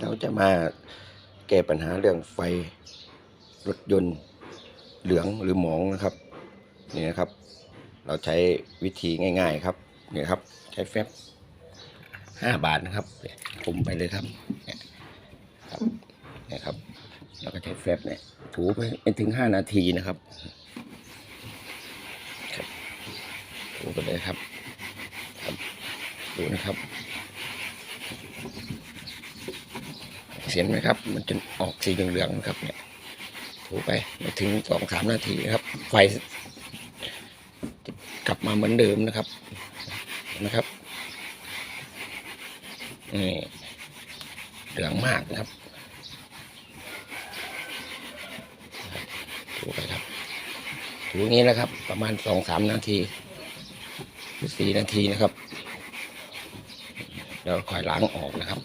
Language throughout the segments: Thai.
เราจะมาแก้ปัญหาเรื่องไฟรถยนต์เหลืองหรือหมองนะครับนี่นะครับ เราใช้วิธีง่าย ๆครับนี่ครับ ใช้แฟบห้าบาทนะครับคุมไปเลยครับนี่ครับนี่ครับแล้วก็ใช้แฟบเนี่ยถูไปไม่ถึงห้านาทีนะครับครับถูไปเลยครับ ครับดูนะครับ เสียนไหมครับ มันจะออกสีเหลืองๆนะครับ เนี่ยถูไปไม่ถึงสองสามนาทีครับ ไฟกลับมาเหมือนเดิมนะครับนะครับนี่เหลืองมากนะครับถูไปครับถูอย่างนี้นะครับ ประมาณสองสามนาทีหรือสี่นาทีนะครับเดี๋ยวคอยล้างออกนะครับ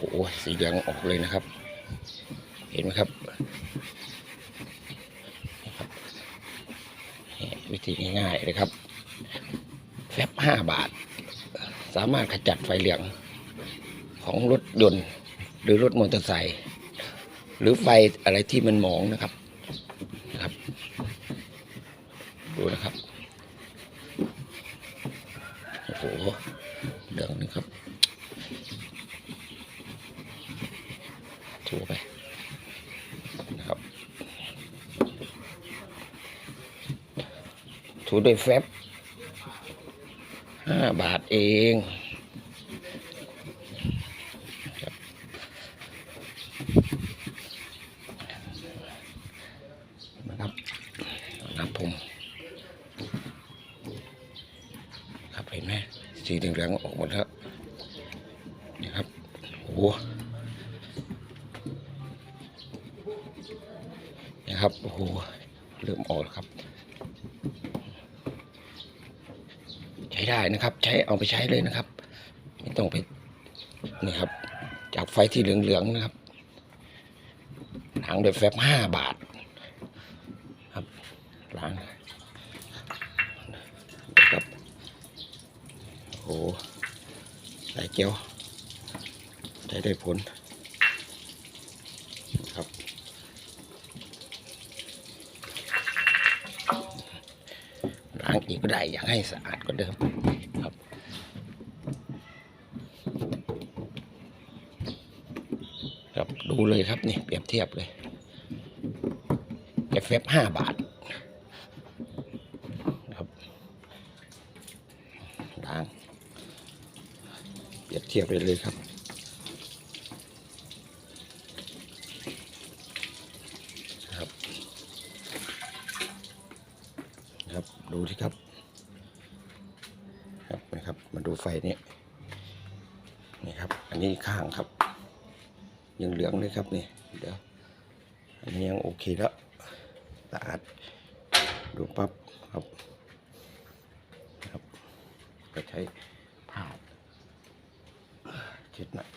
โอ้โห สีเหลืองออกเลยนะครับ เห็นไหมครับ วิธีง่ายๆเลยครับแฟบห้าบาท สามารถขจัดไฟเหลืองของรถยนต์หรือรถมอเตอร์ไซค์หรือไฟอะไรที่มันหมองนะครับนะครับ ดูนะครับ โอ้โหเหลืองนะครับ ถูไปนะครับ ถูด้วยแฟบห้าบาทเองครับนะครับน้ำผมครับเห็นไหมสีเหลืองๆออกหมดแล้วนี่ครับโอ้ ครับโอ้โหเริ่มออกแล้วครับ ใช้ได้นะครับ ใช้เอาไปใช้เลยนะครับ ไม่ต้องไปนี่ครับ จากไฟที่เหลืองๆนะครับล้างด้วยแฟบห้าบาท ครับล้างนครับโอ้โหใส่เกียวใช้ได้ผลครับ ล้าง อีกก็ได้อยากให้สะอาดกว่าเดิมครับ ครับดูเลยครับนี่เปรียบเทียบเลยแกเฟบห้าบาทครับล้างเปรียบเทียบเลยครับครับ ครับ ดูที่ครับ ครับนะครับ มาดูไฟนี้นี่ครับ อันนี้ข้างครับ ยังเหลืองเลยครับนี่เดี๋ยวอันนี้ยังโอเคแล้วสะอาดดูปั๊บครับครับ ก็ใช้ผ้าเช็ดหน่อย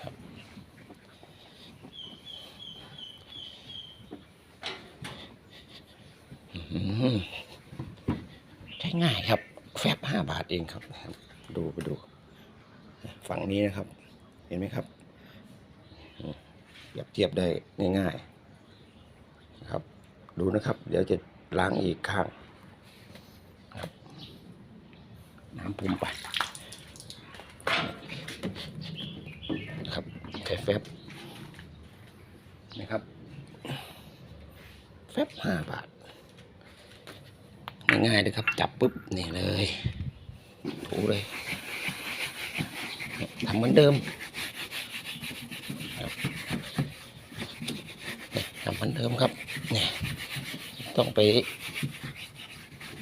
ครับอื้อหือ ใช้ง่ายครับ แฟบห้าบาทเองครับ ดูไปดู ฝั่งนี้นะครับ เห็นไหมครับเปรียบเทียบได้ง่ายๆครับ ดูนะครับ เดี๋ยวจะล้างอีกข้างน้ำพุ่มไปนะครับแค่แฟบนะครับ แฟบห้าบาท ง่ายเลยครับ จับปุ๊บนี่เลยถูเลยทำเหมือนเดิมครับทำเหมือนเดิมครับเนี่ยต้องไป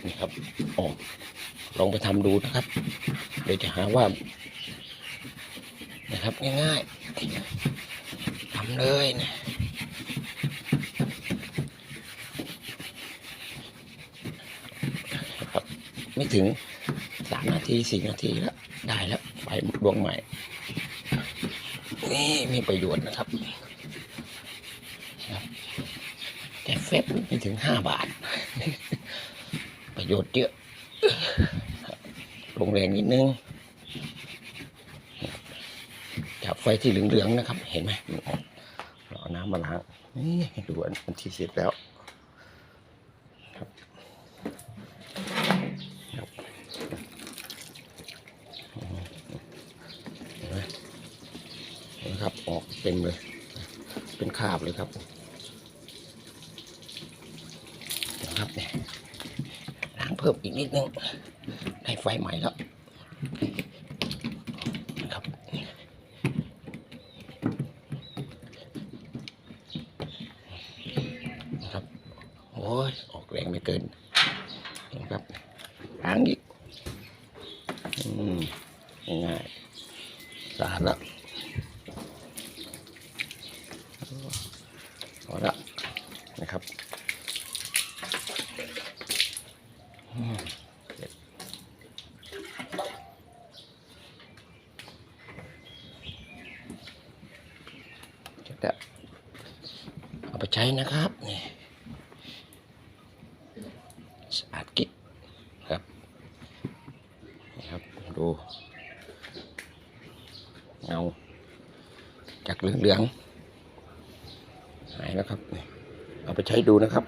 นี่ครับออกลองไปทำดูนะครับ เดี๋ยวจะหาว่า นะครับง่ายๆทำเลยนะนะครับ ไม่ถึงสามนาทีสี่นาทีแล้ว ได้แล้วไฟดวงใหม่ นี่มีประโยชน์นะครับแต่แฟป๊บไม่ถึงห้าบาท ประโยชน์เยอะลงแรงนิดนึงจับไฟที่เหลืองๆนะครับ เห็นไหมมันออกเรอาน้ำมาล้างนี่ดูอันอันที่เสร็จแล้ว ครับครับเห็นไหมเห็นไหมครับ ออก เต็มเลย เป็นคาบเลยครับนะครับเนี่ยล้างเพิ่มอีกนิดนึงได้ไฟใหม่แล้วครับนะครับโอ้ยออกแรงไม่เกินนะครับล้างอีก อืมง่ายๆสะอาดแล้วพอละนะครับอืมเสร็จเสร็ จะเอาไปใช้นะครับนี่สะอาดกิ๊กครับนี่ครับดูเงาจากเหลืองๆหายแล้วครับเอาไปใช้ดูนะครับ